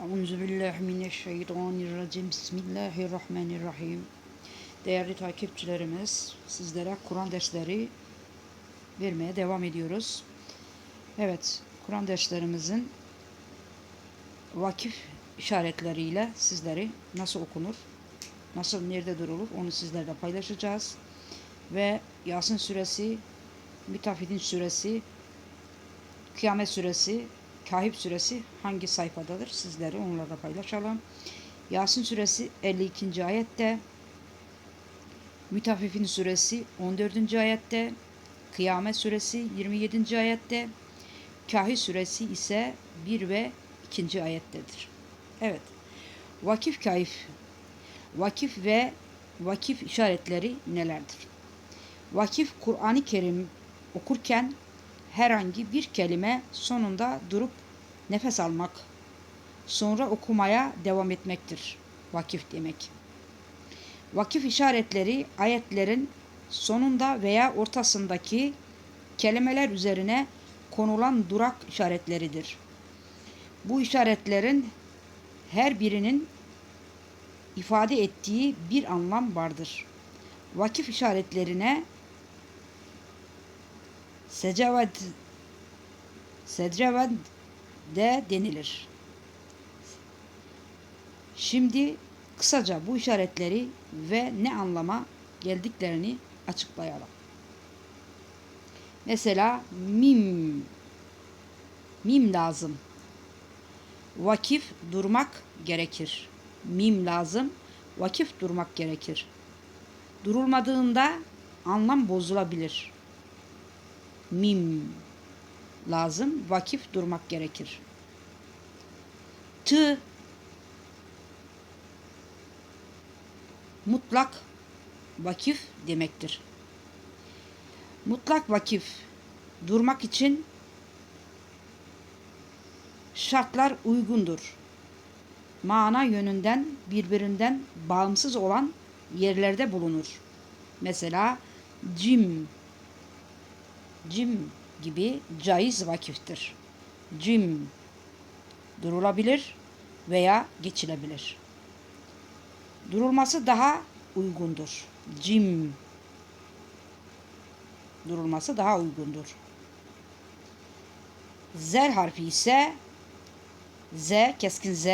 Euzu billahi mineşşeytanirracim. Bismillahirrahmanirrahim. Değerli takipçilerimiz, sizlere Kur'an dersleri vermeye devam ediyoruz. Evet, Kur'an derslerimizin vakif işaretleriyle sizleri nasıl okunur, nasıl nerede durulur onu sizlerle paylaşacağız. Ve Yasin suresi, Mütafidin suresi, Kıyamet suresi, Kahip suresi hangi sayfadadır? Sizleri onlarla paylaşalım. Yasin suresi 52. ayette, Mütafifin suresi 14. ayette, Kıyamet suresi 27. ayette, Kahip suresi ise 1 ve 2. ayettedir. Evet. Vakif kayıf. Vakif ve vakif işaretleri nelerdir? Vakif Kur'an-ı Kerim okurken herhangi bir kelime sonunda durup nefes almak, sonra okumaya devam etmektir. Vakif demek. Vakif işaretleri ayetlerin sonunda veya ortasındaki kelimeler üzerine konulan durak işaretleridir. Bu işaretlerin her birinin ifade ettiği bir anlam vardır. Vakif işaretlerine secaved secaved de denilir. Şimdi kısaca bu işaretleri ve ne anlama geldiklerini açıklayalım. Mesela mim mim lazım. Vakif durmak gerekir. Mim lazım. Vakif durmak gerekir. Durulmadığında anlam bozulabilir. Mim lazım. Vakif durmak gerekir. Tı mutlak vakif demektir. Mutlak vakif durmak için şartlar uygundur. Mana yönünden birbirinden bağımsız olan yerlerde bulunur. Mesela cim cim gibi caiz vakiftir. Cim durulabilir veya geçilebilir. Durulması daha uygundur. Cim durulması daha uygundur. Zer harfi ise Z, keskin Z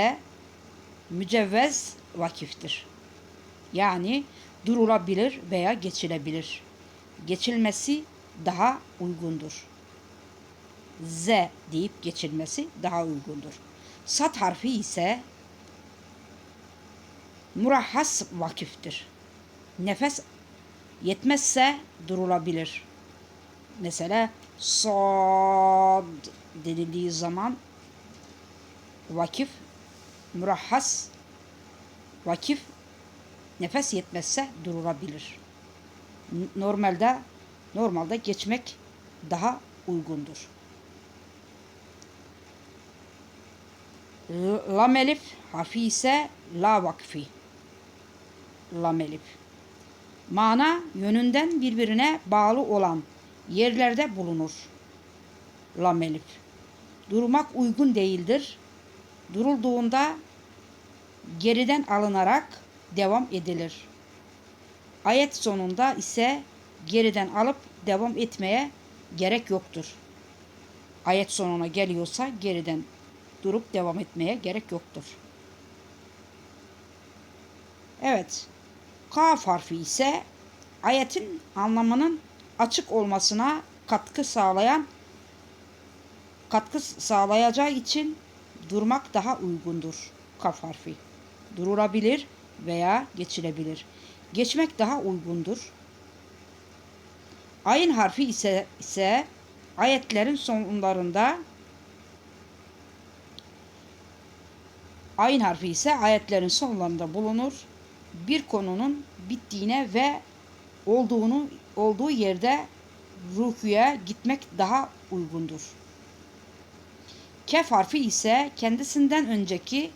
mücevvez vakiftir. Yani durulabilir veya geçilebilir. Geçilmesi daha uygundur. Z deyip geçilmesi daha uygundur. Sat harfi ise murahhas vakiftir. Nefes yetmezse durulabilir. Mesela sad denildiği zaman vakif murahhas vakif nefes yetmezse durulabilir. Normalde normalde geçmek daha uygundur. Lam elif harfi ise la vakfi. Lam elif. Mana yönünden birbirine bağlı olan yerlerde bulunur. Lam elif. Durmak uygun değildir. Durulduğunda geriden alınarak devam edilir. Ayet sonunda ise geriden alıp devam etmeye gerek yoktur. Ayet sonuna geliyorsa geriden durup devam etmeye gerek yoktur. Evet. Kaf harfi ise ayetin anlamının açık olmasına katkı sağlayan katkı sağlayacağı için durmak daha uygundur. Kaf harfi. Durulabilir veya geçilebilir. Geçmek daha uygundur. Ayın harfi ise ise ayetlerin sonlarında Ayın harfi ise ayetlerin sonlarında bulunur. Bir konunun bittiğine ve olduğunu olduğu yerde rukuya gitmek daha uygundur. Kef harfi ise kendisinden önceki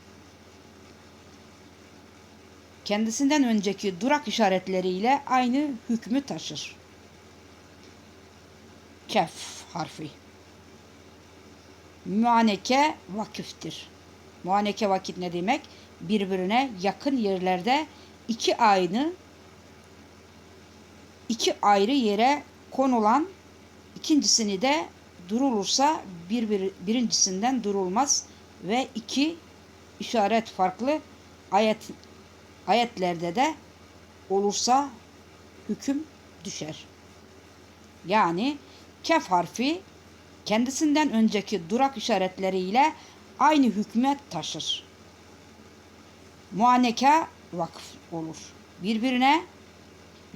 kendisinden önceki durak işaretleriyle aynı hükmü taşır. Kef harfi. Müaneke vakıftır. Muaneke vakit ne demek? Birbirine yakın yerlerde iki aynı iki ayrı yere konulan ikincisini de durulursa bir, bir birincisinden durulmaz ve iki işaret farklı ayet ayetlerde de olursa hüküm düşer. Yani kef harfi kendisinden önceki durak işaretleriyle aynı hükmet taşır. Muaneka vakıf olur. Birbirine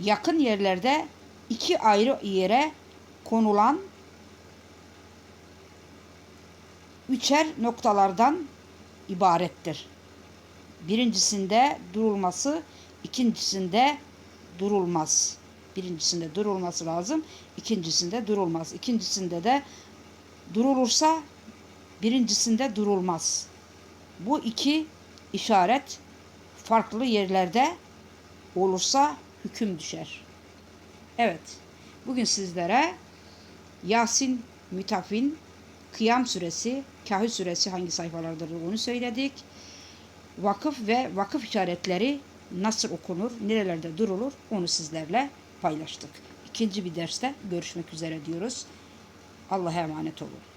yakın yerlerde iki ayrı yere konulan üçer noktalardan ibarettir. Birincisinde durulması, ikincisinde durulmaz. Birincisinde durulması lazım, ikincisinde durulmaz. İkincisinde de durulursa birincisinde durulmaz. Bu iki işaret farklı yerlerde olursa hüküm düşer. Evet, bugün sizlere Yasin, Mütafin, Kıyam suresi, Kahü suresi hangi sayfalardır onu söyledik. Vakıf ve vakıf işaretleri nasıl okunur, nerelerde durulur onu sizlerle paylaştık. İkinci bir derste görüşmek üzere diyoruz. Allah'a emanet olun.